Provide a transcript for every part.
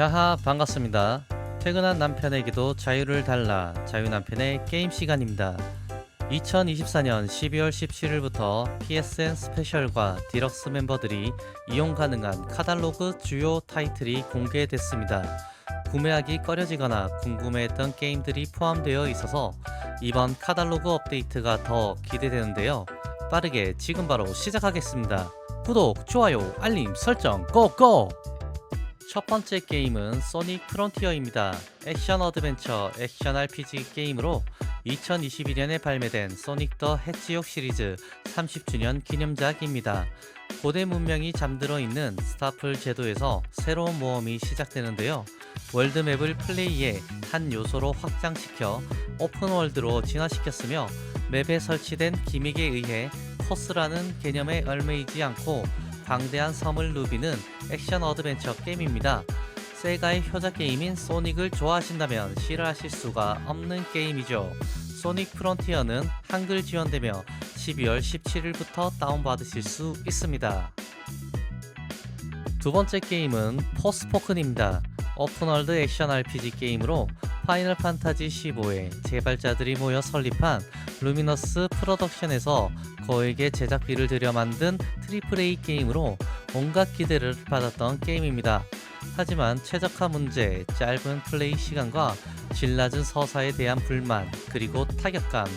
자하 반갑습니다. 퇴근한 남편에게도 자유를 달라 자유 남편의 게임 시간입니다. 2024년 12월 17일부터 PSN 스페셜과 디럭스 멤버들이 이용 가능한 카탈로그 주요 타이틀이 공개됐습니다. 구매하기 꺼려지거나 궁금해했던 게임들이 포함되어 있어서 이번 카탈로그 업데이트가 더 기대되는데요. 빠르게 지금 바로 시작하겠습니다. 구독, 좋아요, 알림, 설정 고고! 첫 번째 게임은 소닉 프론티어입니다. 액션 어드벤처 액션 RPG 게임으로 2021년에 발매된 소닉 더 해치욕 시리즈 30주년 기념작입니다. 고대 문명이 잠들어 있는 스타플 제도에서 새로운 모험이 시작되는데요. 월드맵을 플레이의 한 요소로 확장시켜 오픈월드로 진화시켰으며 맵에 설치된 기믹에 의해 코스라는 개념에 얽매이지 않고 광대한 섬을 누비는 액션 어드벤처 게임입니다. 세가의 효자 게임인 소닉을 좋아하신다면 싫어하실 수가 없는 게임이죠. 소닉 프론티어는 한글 지원되며 12월 17일부터 다운받으실 수 있습니다. 두 번째 게임은 포스포큰입니다. 오픈월드 액션 RPG 게임으로 파이널 판타지 15의 개발자들이 모여 설립한 루미너스 프로덕션에서 거액의 제작비를 들여 만든 트리플 A 게임으로 온갖 기대를 받았던 게임입니다. 하지만 최적화 문제, 짧은 플레이 시간과 질 낮은 서사에 대한 불만, 그리고 타격감,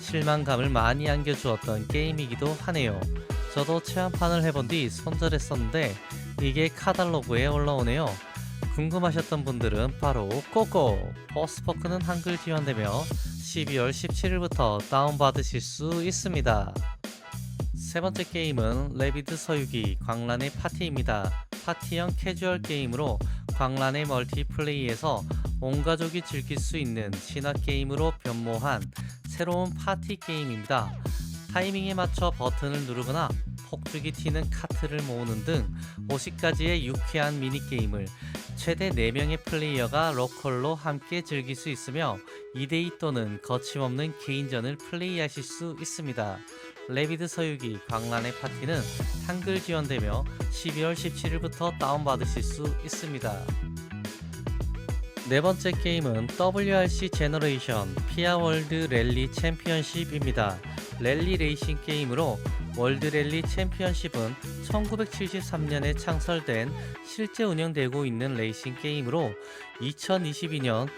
실망감을 많이 안겨주었던 게임이기도 하네요. 저도 체험판을 해본 뒤 손절했었는데 이게 카탈로그에 올라오네요. 궁금하셨던 분들은 바로 꼬꼬! 포스포크는 한글 지원되며 12월 17일부터 다운받으실 수 있습니다. 세 번째 게임은 레비드 서유기 광란의 파티입니다. 파티형 캐주얼 게임으로 광란의 멀티플레이에서 온 가족이 즐길 수 있는 신화 게임으로 변모한 새로운 파티 게임입니다. 타이밍에 맞춰 버튼을 누르거나 폭죽이 튀는 카트를 모으는 등 50가지의 유쾌한 미니게임을 최대 4명의 플레이어가 로컬로 함께 즐길 수 있으며 2대2 또는 거침없는 개인전을 플레이하실 수 있습니다. 레비드 서유기 광란의 파티는 한글 지원되며 12월 17일부터 다운받으실 수 있습니다. 네 번째 게임은 WRC 제너레이션 피아월드 랠리 챔피언십입니다. 랠리 레이싱 게임으로 월드 랠리 챔피언십은 1973년에 창설된 실제 운영되고 있는 레이싱 게임으로 2022년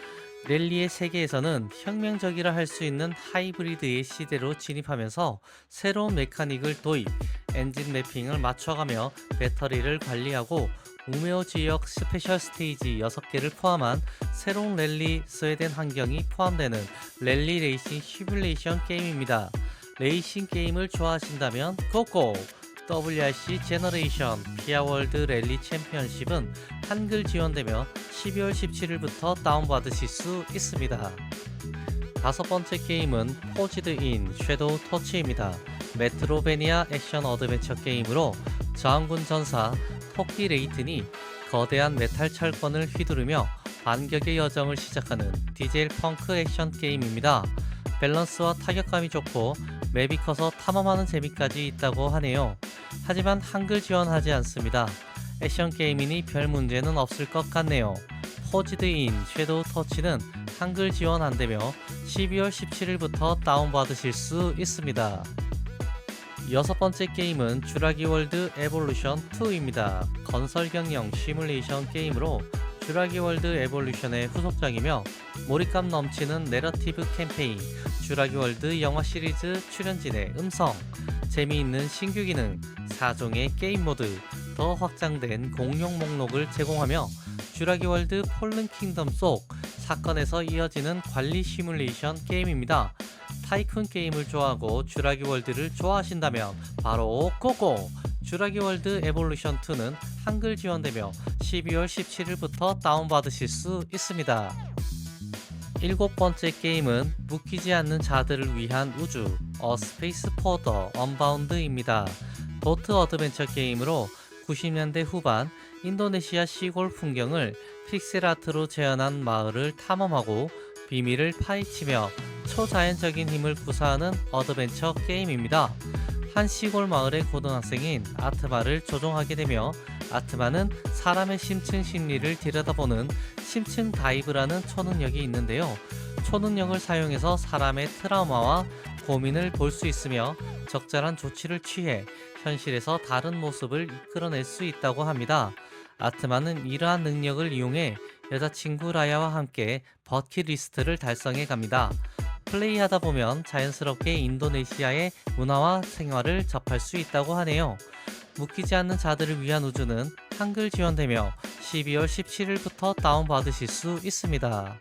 랠리의 세계에서는 혁명적이라 할 수 있는 하이브리드의 시대로 진입하면서 새로운 메카닉을 도입, 엔진 매핑을 맞춰가며 배터리를 관리하고 우메오 지역 스페셜 스테이지 6개를 포함한 새로운 랠리 스웨덴 환경이 포함되는 랠리 레이싱 시뮬레이션 게임입니다. 레이싱 게임을 좋아하신다면 고고! WRC 제너레이션 피아월드 랠리 챔피언십은 한글 지원되며 12월 17일부터 다운받으실 수 있습니다. 다섯 번째 게임은 포지드 인 섀도우 터치입니다. 메트로베니아 액션 어드벤처 게임으로 저항군 전사 토끼 레이튼이 거대한 메탈 철권을 휘두르며 반격의 여정을 시작하는 디젤 펑크 액션 게임입니다. 밸런스와 타격감이 좋고 맵이 커서 탐험하는 재미까지 있다고 하네요. 하지만 한글 지원하지 않습니다. 액션 게임이니 별 문제는 없을 것 같네요. 포지드인 섀도우 터치는 한글 지원 안 되며 12월 17일부터 다운받으실 수 있습니다. 여섯 번째 게임은 주라기 월드 에볼루션 2입니다. 건설 경영 시뮬레이션 게임으로 주라기 월드 에볼루션의 후속작이며 몰입감 넘치는 내러티브 캠페인, 주라기 월드 영화 시리즈 출연진의 음성, 재미있는 신규 기능, 4종의 게임 모드, 더 확장된 공용 목록을 제공하며 주라기 월드 폴른 킹덤 속 사건에서 이어지는 관리 시뮬레이션 게임입니다. 타이쿤 게임을 좋아하고 주라기 월드를 좋아하신다면 바로 고고! 주라기 월드 에볼루션 2는 한글 지원되며 12월 17일부터 다운받으실 수 있습니다. 일곱 번째 게임은 묶이지 않는 자들을 위한 우주 어 스페이스 포더 언바운드입니다. 보트 어드벤처 게임으로 90년대 후반 인도네시아 시골 풍경을 픽셀 아트로 재현한 마을을 탐험하고 비밀을 파헤치며 초자연적인 힘을 구사하는 어드벤처 게임입니다. 한 시골 마을의 고등학생인 아트마를 조종하게 되며 아트마는 사람의 심층 심리를 들여다보는 심층 다이브라는 초능력이 있는데요. 초능력을 사용해서 사람의 트라우마와 고민을 볼 수 있으며 적절한 조치를 취해 현실에서 다른 모습을 이끌어낼 수 있다고 합니다. 아트마는 이러한 능력을 이용해 여자친구 라야와 함께 버킷리스트를 달성해 갑니다. 플레이하다 보면 자연스럽게 인도네시아의 문화와 생활을 접할 수 있다고 하네요. 묶이지 않는 자들을 위한 우주는 한글 지원되며 12월 17일부터 다운받으실 수 있습니다.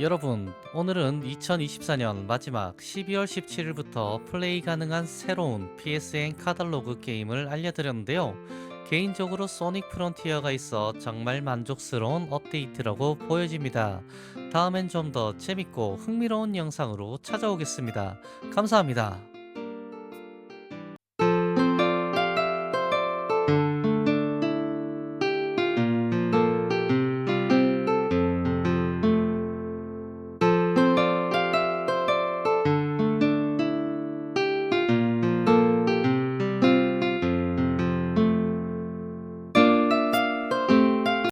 여러분, 오늘은 2024년 마지막 12월 17일부터 플레이 가능한 새로운 PSN 카탈로그 게임을 알려드렸는데요. 개인적으로 소닉 프론티어가 있어 정말 만족스러운 업데이트라고 보여집니다. 다음엔 좀 더 재밌고 흥미로운 영상으로 찾아오겠습니다. 감사합니다.